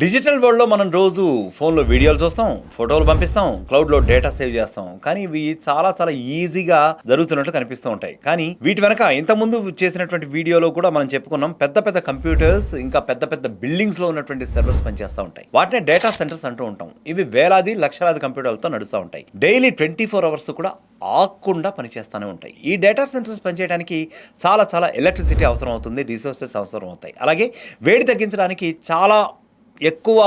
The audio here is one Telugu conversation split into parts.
డిజిటల్ వరల్డ్లో మనం రోజు ఫోన్లో వీడియోలు చూస్తాం ఫోటోలు పంపిస్తాం క్లౌడ్లో డేటా సేవ్ చేస్తాం. కానీ ఇవి చాలా చాలా ఈజీగా జరుగుతున్నట్లు కనిపిస్తూ ఉంటాయి. కానీ వీటి వెనక ఇంతకుముందు చేసినటువంటి వీడియోలో కూడా మనం చెప్పుకున్నాం పెద్ద పెద్ద కంప్యూటర్స్ ఇంకా పెద్ద పెద్ద బిల్డింగ్స్లో ఉన్నటువంటి సర్వర్స్ పనిచేస్తూ ఉంటాయి. వాటినే డేటా సెంటర్స్ అంటూ ఉంటాం. ఇవి వేలాది లక్షలాది కంప్యూటర్లతో నడుస్తూ ఉంటాయి. డైలీ ట్వంటీ ఫోర్ అవర్స్ కూడా ఆకుండా పనిచేస్తూనే ఉంటాయి. ఈ డేటా సెంటర్స్ పనిచేయడానికి చాలా చాలా ఎలక్ట్రిసిటీ అవసరం అవుతుంది రిసోర్సెస్ అవసరం అవుతాయి అలాగే వేడి తగ్గించడానికి చాలా ఎక్కువ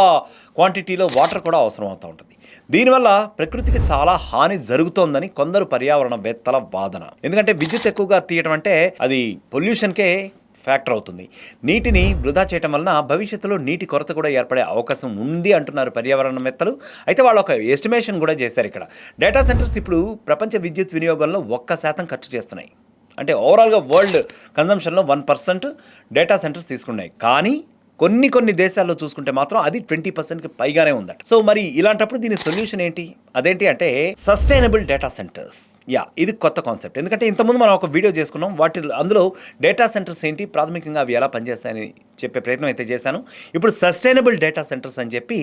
క్వాంటిటీలో వాటర్ కూడా అవసరం అవుతూ ఉంటుంది. దీనివల్ల ప్రకృతికి చాలా హాని జరుగుతోందని కొందరు పర్యావరణ వేత్తల వాదన. ఎందుకంటే విద్యుత్ ఎక్కువగా తీయటం అంటే అది పొల్యూషన్కే ఫ్యాక్టర్ అవుతుంది. నీటిని వృధా చేయటం వలన భవిష్యత్తులో నీటి కొరత కూడా ఏర్పడే అవకాశం ఉంది అంటున్నారు పర్యావరణవేత్తలు. అయితే వాళ్ళు ఒక ఎస్టిమేషన్ కూడా చేశారు ఇక్కడ. డేటా సెంటర్స్ ఇప్పుడు ప్రపంచ విద్యుత్ వినియోగంలో ఒక్క శాతం ఖర్చు చేస్తున్నాయి. అంటే ఓవరాల్గా వరల్డ్ కన్జంప్షన్లో వన్ పర్సెంట్ డేటా సెంటర్స్ తీసుకున్నాయి. కానీ కొన్ని కొన్ని దేశాల్లో చూసుకుంటే మాత్రం అది ట్వంటీ పర్సెంట్కి పైగానే ఉందట. సో మరి ఇలాంటప్పుడు దీని సొల్యూషన్ ఏంటి? అదేంటి అంటే సస్టైనబుల్ డేటా సెంటర్స్. యా ఇది కొత్త కాన్సెప్ట్. ఎందుకంటే ఇంతకుముందు మనం ఒక వీడియో చేసుకున్నాం వాటి అందులో డేటా సెంటర్స్ ఏంటి ప్రాథమికంగా అవి ఎలా పనిచేస్తాయని చెప్పే ప్రయత్నం అయితే చేశాను. ఇప్పుడు సస్టైనబుల్ డేటా సెంటర్స్ అని చెప్పి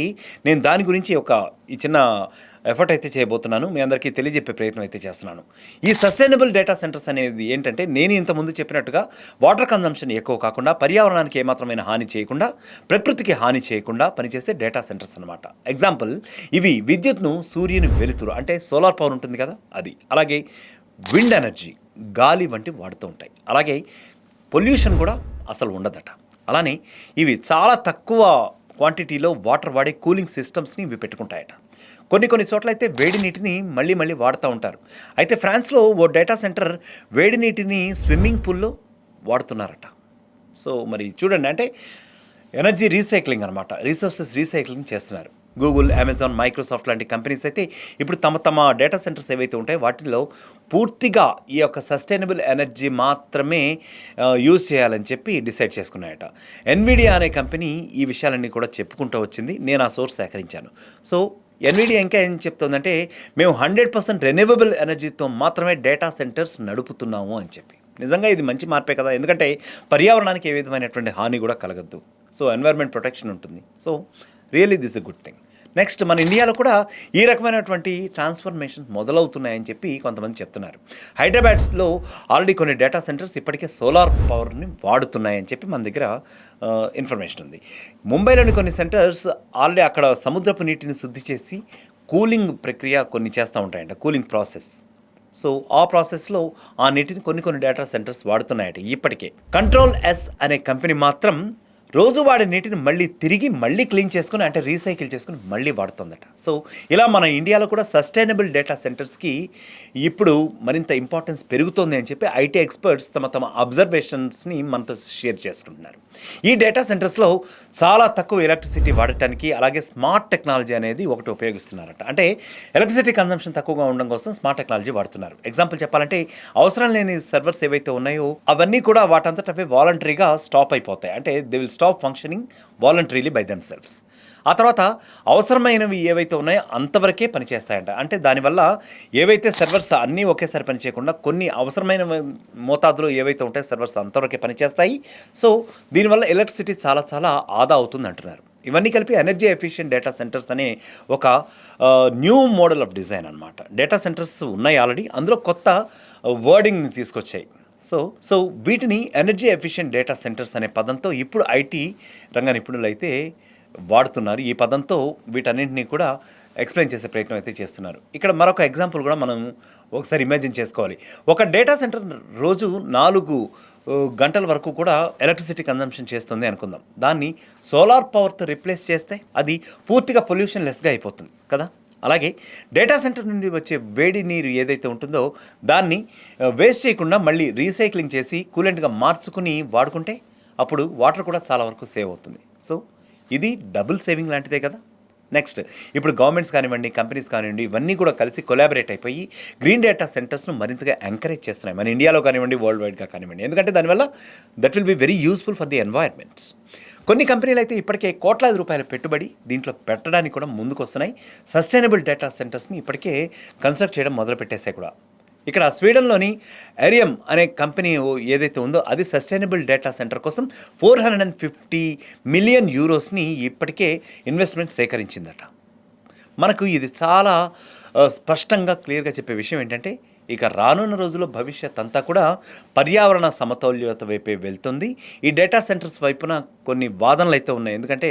నేను దాని గురించి ఒక ఈ చిన్న ఎఫర్ట్ అయితే చేయబోతున్నాను మీ అందరికీ తెలియజెప్పే ప్రయత్నం అయితే చేస్తున్నాను. ఈ సస్టైనబుల్ డేటా సెంటర్స్ అనేది ఏంటంటే నేను ఇంతకుముందు చెప్పినట్టుగా వాటర్ కన్జంప్షన్ ఎక్కువ కాకుండా పర్యావరణానికి ఏమాత్రమైన హాని చేయకుండా ప్రకృతికి హాని చేయకుండా పనిచేసే డేటా సెంటర్స్ అనమాట ఎగ్జాంపుల్ ఇవి విద్యుత్ను సూర్యుని వెలుతురు అంటే సోలార్ పవర్ ఉంటుంది కదా అది. అలాగే విండ్ ఎనర్జీ గాలి వంటి వాడుతూ ఉంటాయి. అలాగే పొల్యూషన్ కూడా అసలు ఉండదట. అలానే ఇవి చాలా తక్కువ క్వాంటిటీలో వాటర్ వాడే కూలింగ్ సిస్టమ్స్ని ఇవి పెట్టుకుంటాయట. కొన్ని కొన్ని చోట్ల అయితే వేడి నీటిని మళ్ళీ మళ్ళీ వాడుతూ ఉంటారు. అయితే ఫ్రాన్స్లో ఓ డేటా సెంటర్ వేడి నీటిని స్విమ్మింగ్ పూల్లో వాడుతున్నారట. సో మరి చూడండి అంటే ఎనర్జీ రీసైక్లింగ్ అనమాట రీసోర్సెస్ రీసైక్లింగ్ చేస్తున్నారు. గూగుల్ అమెజాన్ మైక్రోసాఫ్ట్ లాంటి కంపెనీస్ అయితే ఇప్పుడు తమ తమ డేటా సెంటర్స్ ఏవైతే ఉంటాయో వాటిలో పూర్తిగా ఈ యొక్క సస్టైనబుల్ ఎనర్జీ మాత్రమే యూజ్ చేయాలని చెప్పి డిసైడ్ చేసుకున్నాయట. ఎన్విడియా అనే కంపెనీ ఈ విషయాలన్నీ కూడా చెప్పుకుంటూ వచ్చింది. నేను ఆ సోర్స్ సేకరించాను. సో ఎన్విడియా ఇంకా ఏం చెప్తుందంటే మేము హండ్రెడ్ పర్సెంట్ రెన్యూవబుల్ ఎనర్జీతో మాత్రమే డేటా సెంటర్స్ నడుపుతున్నాము అని చెప్పి. నిజంగా ఇది మంచి మార్పే కదా. ఎందుకంటే పర్యావరణానికి ఏ విధమైనటువంటి హాని కూడా కలగద్దు. సో ఎన్వైర్న్మెంట్ ప్రొటెక్షన్ ఉంటుంది. So really this a good thing next మన ఇండియాలో కూడా ఈ రకమైనటువంటి ట్రాన్స్ఫర్మేషన్ మొదలవుతున్నాయని చెప్పి కొంతమంది చెప్తున్నారు. హైదరాబాద్లో ఆల్రెడీ కొన్ని డేటా సెంటర్స్ ఇప్పటికే సోలార్ పవర్ని వాడుతున్నాయని చెప్పి మన దగ్గర ఇన్ఫర్మేషన్ ఉంది. ముంబైలోని కొన్ని సెంటర్స్ ఆల్రెడీ అక్కడ సముద్రపు నీటిని శుద్ధి చేసి కూలింగ్ ప్రక్రియ కొన్ని చేస్తూ ఉంటాయంట కూలింగ్ ప్రాసెస్ సో ఆ ప్రాసెస్లో ఆ నీటిని కొన్ని కొన్ని డేటా సెంటర్స్ వాడుతున్నాయట ఇప్పటికే. కంట్రోల్ ఎస్ అనే కంపెనీ మాత్రం రోజు వాడే నీటిని మళ్ళీ తిరిగి మళ్ళీ క్లీన్ చేసుకుని అంటే రీసైకిల్ చేసుకుని మళ్ళీ వాడుతుందట. సో ఇలా మన ఇండియాలో కూడా సస్టైనబుల్ డేటా సెంటర్స్కి ఇప్పుడు మరింత ఇంపార్టెన్స్ పెరుగుతోంది అని చెప్పి ఐటీ ఎక్స్పర్ట్స్ తమ తమ అబ్జర్వేషన్స్ని మనతో షేర్ చేసుకుంటున్నారు ఈ డేటా సెంటర్స్లో చాలా తక్కువ ఎలక్ట్రిసిటీ వాడటానికి అలాగే స్మార్ట్ టెక్నాలజీ అనేది ఒకటి ఉపయోగిస్తున్నారట. అంటే ఎలక్ట్రిసిటీ కన్సంప్షన్ తక్కువగా ఉండడం కోసం స్మార్ట్ టెక్నాలజీ వాడుతున్నారు. ఎగ్జాంపుల్ చెప్పాలంటే అవసరం లేని సర్వర్స్ ఏవైతే ఉన్నాయో అవన్నీ కూడా వాటంతట అవి వాలంటరీగా స్టాప్ అయిపోతాయి. అంటే they will stop functioning voluntarily by them selfs ఆ తర్వాత అవసరమైనవి ఏవైతే ఉన్నాయో అంతవరకే పనిచేస్తాయంట. అంటే దానివల్ల ఏవైతే సర్వర్స్ అన్నీ ఒకేసారి పనిచేయకుండా కొన్ని అవసరమైన మోతాదులో ఏవైతే ఉంటాయో సర్వర్స్ అంతవరకే పనిచేస్తాయి. సో దీనివల్ల ఎలక్ట్రిసిటీ చాలా చాలా ఆదా అవుతుంది అంటున్నారు. ఇవన్నీ కలిపి ఎనర్జీ ఎఫిషియెంట్ డేటా సెంటర్స్ అనే ఒక న్యూ మోడల్ ఆఫ్ డిజైన్ అనమాట డేటా సెంటర్స్ ఉన్నాయి ఆల్రెడీ అందులో కొత్త వర్డింగ్ని తీసుకొచ్చాయి. సో సో వీటిని ఎనర్జీ ఎఫిషియెంట్ డేటా సెంటర్స్ అనే పదంతో ఇప్పుడు ఐటీ రంగ నిపుణులు అయితే వాడుతున్నారు. ఈ పదంతో వీటన్నింటినీ కూడా ఎక్స్ప్లెయిన్ చేసే ప్రయత్నం అయితే చేస్తున్నారు. ఇక్కడ మరొక ఎగ్జాంపుల్ కూడా మనం ఒకసారి ఇమాజిన్ చేసుకోవాలి. ఒక డేటా సెంటర్ రోజు నాలుగు గంటల వరకు కూడా ఎలక్ట్రిసిటీ కన్జంప్షన్ చేస్తుంది అనుకుందాం. దాన్ని సోలార్ పవర్తో రిప్లేస్ చేస్తే అది పూర్తిగా పొల్యూషన్ లెస్గా అయిపోతుంది కదా? అలాగే డేటా సెంటర్ నుండి వచ్చే వేడి నీరు ఏదైతే ఉంటుందో దాన్ని వేస్ట్ చేయకుండా మళ్ళీ రీసైక్లింగ్ చేసి కూలెంట్గా మార్చుకుని వాడుకుంటే అప్పుడు వాటర్ కూడా చాలా వరకు సేవ్ అవుతుంది. సో ఇది డబుల్ సేవింగ్ లాంటిదే కదా? నెక్స్ట్ ఇప్పుడు గవర్నమెంట్స్ కానివ్వండి కంపెనీస్ కానివ్వండి ఇవన్నీ కూడా కలిసి కొలాబరేట్ అయిపోయి గ్రీన్ డేటా సెంటర్స్ను మరింతగా ఎంకరేజ్ చేస్తున్నాయి. మన ఇండియాలో కానివ్వండి వరల్డ్ వైడ్గా కానివ్వండి. ఎందుకంటే దానివల్ల that will be very useful for the environments కొన్ని కంపెనీలు అయితే ఇప్పటికే కోట్లాది రూపాయల పెట్టుబడి దీంట్లో పెట్టడానికి కూడా ముందుకు వస్తున్నాయి సస్టైనబుల్ డేటా సెంటర్స్ని ఇప్పటికే కన్స్ట్రక్ట్ చేయడం మొదలుపెట్టేసాయి కూడా. ఇక్కడ స్వీడన్లోని ఎరియం అనే కంపెనీ ఏదైతే ఉందో అది సస్టైనబుల్ డేటా సెంటర్ కోసం four hundred and fifty million యూరోస్ని ఇప్పటికే ఇన్వెస్ట్మెంట్ సేకరించిందట. మనకు ఇది చాలా స్పష్టంగా క్లియర్గా చెప్పే విషయం ఏంటంటే ఇక రానున్న రోజుల్లో భవిష్యత్ అంతా కూడా పర్యావరణ సమతౌల్యత వైపే వెళ్తుంది. ఈ డేటా సెంటర్స్ వైపున కొన్ని వాదనలు అయితే ఉన్నాయి. ఎందుకంటే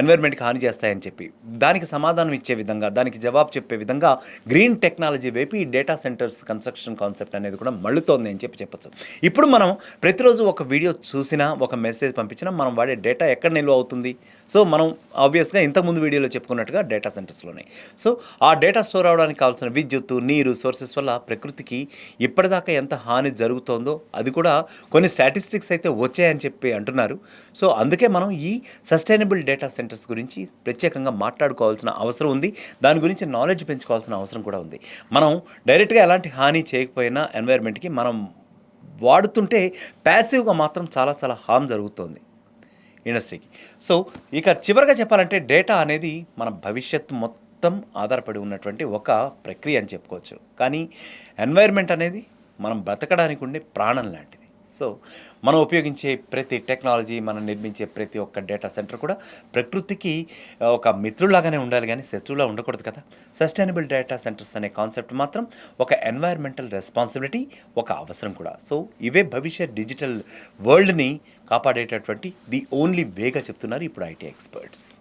ఎన్వైర్న్మెంట్కి హాని చేస్తాయని చెప్పి. దానికి సమాధానం ఇచ్చే విధంగా దానికి జవాబు చెప్పే విధంగా గ్రీన్ టెక్నాలజీ వైపు ఈ డేటా సెంటర్స్ కన్స్ట్రక్షన్ కాన్సెప్ట్ అనేది కూడా మళ్ళుతోంది అని చెప్పి చెప్పచ్చు. ఇప్పుడు మనం ప్రతిరోజు ఒక వీడియో చూసినా ఒక మెసేజ్ పంపించినా మనం వాడే డేటా ఎక్కడ నిల్వ అవుతుంది? సో మనం ఆబ్వియస్గా ఇంతకుముందు వీడియోలో చెప్పుకున్నట్టుగా డేటా సెంటర్స్లోనే సో ఆ డేటా స్టోర్ అవడానికి కావాల్సిన విద్యుత్తు నీరు సోర్సెస్ వల్ల ప్రకృతి సంస్కృతికి ఇప్పటిదాకా ఎంత హాని జరుగుతోందో అది కూడా కొన్ని స్టాటిస్టిక్స్ అయితే వచ్చాయని చెప్పి అంటున్నారు. సో అందుకే మనం ఈ సస్టైనబుల్ డేటా సెంటర్స్ గురించి ప్రత్యేకంగా మాట్లాడుకోవాల్సిన అవసరం ఉంది. దాని గురించి నాలెడ్జ్ పెంచుకోవాల్సిన అవసరం కూడా ఉంది. మనం డైరెక్ట్గా ఎలాంటి హాని చేయకపోయినా ఎన్వైర్న్మెంట్కి మనం వాడుతుంటే ప్యాసివ్గా మాత్రం చాలా చాలా హామ్ జరుగుతోంది ఇండస్ట్రీకి. సో ఇక చివరిగా చెప్పాలంటే డేటా అనేది మన భవిష్యత్తు మొత్తం మొత్తం ఆధారపడి ఉన్నటువంటి ఒక ప్రక్రియ అని చెప్పుకోవచ్చు. కానీ ఎన్వైర్న్మెంట్ అనేది మనం బ్రతకడానికి ఉండే ప్రాణం లాంటిది. సో మనం ఉపయోగించే ప్రతి టెక్నాలజీ మనం నిర్మించే ప్రతి ఒక్క డేటా సెంటర్ కూడా ప్రకృతికి ఒక మిత్రులాగానే ఉండాలి కానీ శత్రువులా ఉండకూడదు కదా. సస్టైనబుల్ డేటా సెంటర్స్ అనే కాన్సెప్ట్ మాత్రం ఒక ఎన్వైర్మెంటల్ రెస్పాన్సిబిలిటీ ఒక అవసరం కూడా. సో ఇవే భవిష్యత్ డిజిటల్ వరల్డ్ని కాపాడేటటువంటి ది ఓన్లీ వేగా చెప్తున్నారు ఇప్పుడు ఐటీ ఎక్స్పర్ట్స్.